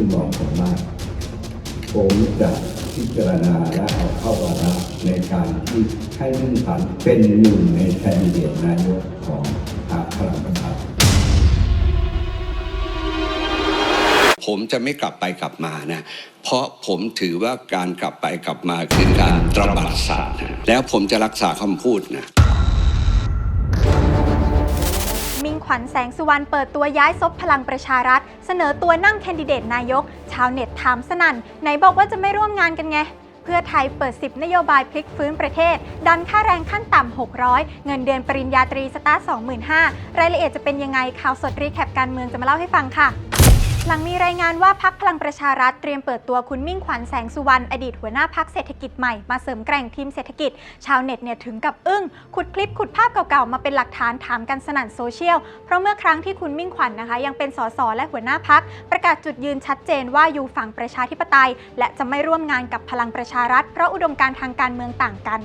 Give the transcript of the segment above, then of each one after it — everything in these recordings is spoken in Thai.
ซึ่งเหมาะสมมาก ผมจะพิจารณาและเอาเข้าวาระในการที่ให้มิ่งขวัญเป็นหนึ่งในแคนดิเดตนายกของพรรคพลังประชารัฐผมจะไม่กลับไปกลับมานะ เพราะผมถือว่าการกลับไปกลับมาคือการตระบัดสัตว์นะแล้วผมจะรักษาคำพูดนะ มิ่งขวัญแสงสุวรรณเปิดตัวย้ายซบพลังประชารัฐ เสนอตัวนั่งแคนดิเดตนายก ชาวเน็ตถามสนั่น ไหนบอกว่าจะไม่ร่วมงานกันไง เพื่อไทยเปิด 10 นโยบายพลิกฟื้นประเทศ ดันค่าแรงขั้นต่ำ 600 เงินเดือนปริญญาตรีสตาร์ท25,000 รายละเอียดจะเป็นยังไงข่าวสดรีแคปการเมืองจะมาเล่าให้ฟังค่ะ หลังมีรายงานว่าพักพลังประชารัฐเตรียมเปิดตัวคุณมิ่งขวัญแสงสุวรรณอดีตหัวหน้าพักเศรษฐกิจใหม่มาเสริมแกร่งทีมเศรษฐกิจ ชาวเน็ตเนี่ยถึงกับอึ้ง ขุดคลิปขุดภาพเก่าๆ มาเป็นหลักฐานถามกันสนั่นโซเชียล เพราะเมื่อครั้งที่คุณมิ่งขวัญนะคะ ยังเป็นสสและหัวหน้าพัก ประกาศจุดยืนชัดเจนว่าอยู่ฝั่งประชาธิปไตย และจะไม่ร่วมงานกับพลังประชารัฐ เพราะอุดมการทางการเมืองต่างกัน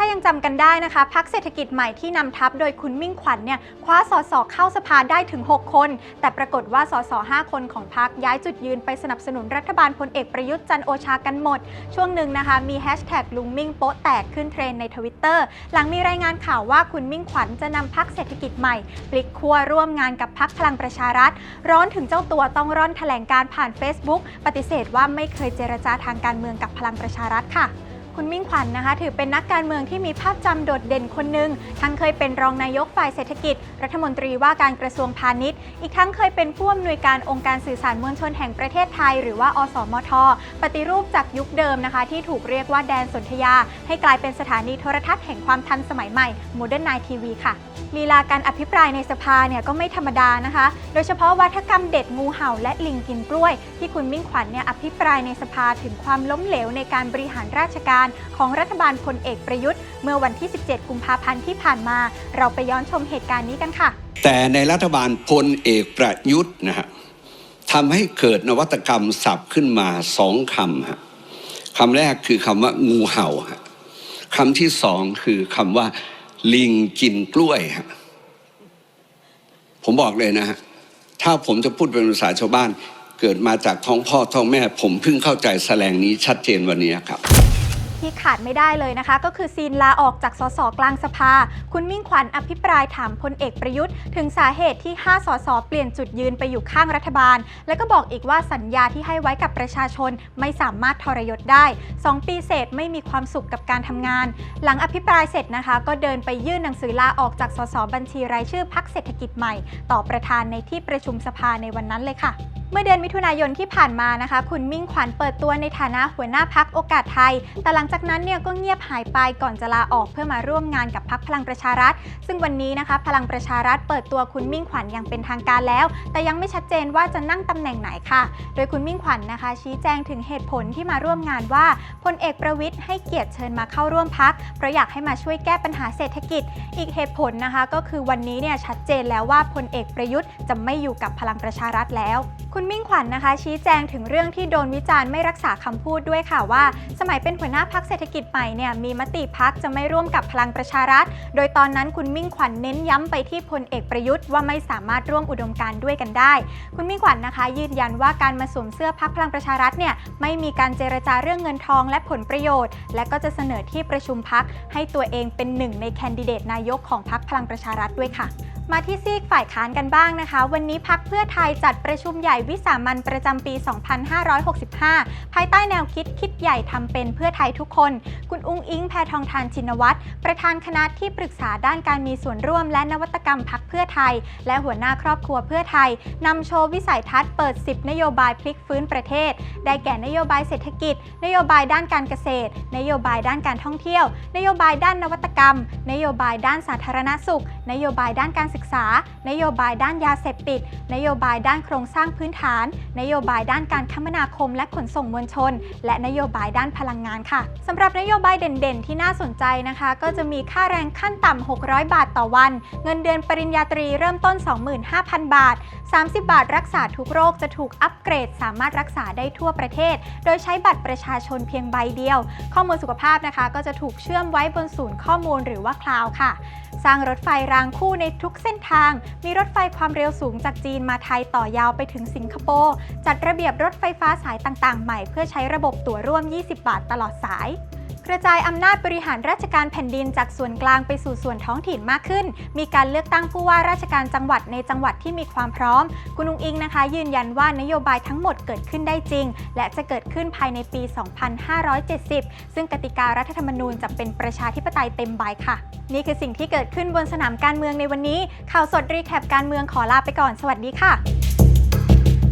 ถ้ายังจำกันได้นะคะพักเศรษฐกิจใหม่ที่นำทัพโดยคุณมิ่งขวัญเนี่ยคว้าสสเข้าสภาได้ถึง 6 คน แต่ปรากฏว่าสส5คนของพักย้ายจุดยืนไปสนับสนุนรัฐบาลพลเอกประยุทธ์จันโอชากันหมด ช่วงหนึ่งนะคะ มีแฮชแท็กลุงมิ่งโป๊ะแตกขึ้นเทรนในทวิตเตอร์หลังมีรายงานข่าวว่าคุณมิ่งขวัญจะนำพักเศรษฐกิจใหม่พลิกขั้วร่วมงานกับพักพลังประชารัฐ ร้อนถึงเจ้าตัวต้องร่อนแถลงการผ่าน Facebook ปฏิเสธว่าไม่เคยเจรจาทางการเมืองกับพลังประชารัฐค่ะ คุณมิ่งขวัญนะคะ ถือเป็นนักการเมืองที่มีภาพจำโดดเด่นคนหนึ่งทั้งเคยเป็นรองนายกฝ่ายเศรษฐกิจ รัฐมนตรีว่าการกระทรวงพาณิชย์ อีกทั้งเคยเป็นผู้อำนวยการองค์การสื่อสารมวลชนแห่งประเทศไทย หรือว่า อสมท ปฏิรูปจากยุคเดิมนะคะ ที่ถูกเรียกว่าแดนสนธยา ให้กลายเป็นสถานีโทรทัศน์แห่งความทันสมัยใหม่ Modern Night TV ค่ะลีลาการอภิปรายในสภาเนี่ยก็ไม่ธรรมดานะคะ โดยเฉพาะวัฒกรรมเด็ดงูเห่าและลิงกินกล้วย ที่คุณมิ่งขวัญเนี่ยอภิปรายในสภาถึงความล้มเหลวในการบริหารราชการการของรัฐบาลพลเอกประยุทธ์ เมื่อวันที่ 17 กุมภาพันธ์ที่ผ่านมา เราไปย้อนชมเหตุการณ์นี้กันค่ะ แต่ในรัฐบาลพลเอกประยุทธ์นะฮะทำให้เกิดนวัตกรรมศัพท์ขึ้นมาสองคำฮะคำแรกคือคำว่างูเห่าฮะคำที่สองคือคำว่า ลิงกินกล้วยฮะผมบอกเลยนะฮะถ้าผมจะพูดเป็นภาษาชาวบ้าน เกิดมาจากท้องพ่อท้องแม่ ผมเพิ่งเข้าใจแสลงนี้ชัดเจนวันนี้ครับ ที่ขาดไม่ได้เลยนะคะ ก็คือซีนลาออกจากสสกลางสภา คุณมิ่งขวัญอภิปรายถามพลเอกประยุทธ์ ถึงสาเหตุที่ 5 สสเปลี่ยนจุดยืนไปอยู่ข้างรัฐบาล แล้วก็บอกอีกว่าสัญญาที่ให้ไว้กับประชาชนไม่สามารถทรยศได้ 2 ปีเศษไม่มีความสุขกับการทำงาน หลังอภิปรายเสร็จนะคะ ก็เดินไปยื่นหนังสือลาออกจากสสบัญชีรายชื่อพักเศรษฐกิจใหม่ ต่อประธานในที่ประชุมสภาในวันนั้นเลยค่ะ เมื่อเดือนมิถุนายนที่ผ่านมานะคะ คุณมิ่งขวัญเปิดตัวในฐานะหัวหน้าพักโอกาสไทย แต่หลังจากนั้นเนี่ยก็เงียบหายไปก่อนจะลาออกเพื่อมาร่วมงานกับพักพลังประชารัฐ ซึ่งวันนี้นะคะ พลังประชารัฐเปิดตัวคุณมิ่งขวัญอย่างเป็นทางการแล้ว แต่ยังไม่ชัดเจนว่าจะนั่งตำแหน่งไหนค่ะ โดยคุณมิ่งขวัญนะคะ ชี้แจงถึงเหตุผลที่มาร่วมงานว่าพลเอกประวิทย์ให้เกียรติเชิญมาเข้าร่วมพักเพราะอยากให้มาช่วยแก้ปัญหาเศรษฐกิจ อีกเหตุผลนะคะ ก็คือวันนี้เนี่ยชัดเจนแล้วว่าพลเอกประยุทธ์จะไม่อยู่กับพลังประชารัฐแล้วคุณมิ่งขวัญนะคะ ชี้แจงถึงเรื่องที่โดนวิจารณ์ไม่รักษาคำพูดด้วยค่ะว่า สมัยเป็นหัวหน้าพักเศรษฐกิจใหม่เนี่ยมีมติพักจะไม่ร่วมกับพลังประชารัฐ โดยตอนนั้นคุณมิ่งขวัญเน้นย้ำไปที่พลเอกประยุทธ์ว่าไม่สามารถร่วมอุดมการณ์ด้วยกันได้ คุณมิ่งขวัญนะคะ ยืนยันว่าการมาสวมเสื้อพักพลังประชารัฐเนี่ยไม่มีการเจรจาเรื่องเงินทองและผลประโยชน์ และก็จะเสนอที่ประชุมพักให้ตัวเองเป็นหนึ่งในแคนดิเดตนายกของพักพลังประชารัฐด้วยค่ะ มาที่ซีกฝ่ายค้านกันบ้างนะคะ วันนี้พักเพื่อไทยจัดประชุมใหญ่วิสามันประจำปี 2565 ภายใต้แนวคิดคิดใหญ่ทำเป็นเพื่อไทยทุกคน คุณอุ้งอิงแพทองทานชินวัตรประธานคณะที่ปรึกษาด้านการมีส่วนร่วมและนวัตกรรมพักเพื่อไทย และหัวหน้าครอบครัวเพื่อไทยนำโชว์วิสัยทัศน์เปิด 10 นโยบายพลิกฟื้นประเทศ ได้แก่นโยบายเศรษฐกิจ นโยบายด้านการเกษตร นโยบายด้านการท่องเที่ยว นโยบายด้านนวัตกรรม นโยบายด้านสาธารณสุข นโยบายด้านการศึกษา นโยบายด้านยาเสพติด นโยบายด้านโครงสร้างพื้นฐาน นโยบายด้านการคมนาคมและขนส่งมวลชน และนโยบายด้านพลังงานค่ะสำหรับนโยบายเด่นๆ ที่น่าสนใจนะคะ ก็จะมีค่าแรงขั้นต่ำ 600 บาทต่อวัน เงินเดือนปริญญาตรีเริ่มต้น 25,000 บาท 30 บาทรักษาทุกโรคจะถูกอัปเกรด สามารถรักษาได้ทั่วประเทศ โดยใช้บัตรประชาชนเพียงใบเดียว ข้อมูลสุขภาพนะคะ ก็จะถูกเชื่อมไว้บนศูนย์ข้อมูลหรือว่าคลาวค่ะ สร้างรถไฟรางคู่ในทุกเส้นส้นทาง มีรถไฟความเร็วสูงจากจีนมาไทยต่อยาวไปถึงสิงคโปร์จัดระเบียบรถไฟฟ้าสายต่างๆ ใหม่เพื่อใช้ระบบตั๋วร่วม 20 บาทตลอดสาย กระจายอำนาจบริหารราชการแผ่นดินจากส่วนกลางไปสู่ส่วนท้องถิ่นมากขึ้น มีการเลือกตั้งผู้ว่าราชการจังหวัดในจังหวัดที่มีความพร้อม คุณนุงอิงนะคะ ยืนยันว่านโยบายทั้งหมดเกิดขึ้นได้จริง และจะเกิดขึ้นภายในปี 2570 ซึ่งกติการัฐธรรมนูญจะเป็นประชาธิปไตยเต็มใบค่ะ นี่คือสิ่งที่เกิดขึ้นบนสนามการเมืองในวันนี้ ข่าวสดรีแคปการเมืองขอลาไปก่อน สวัสดีค่ะ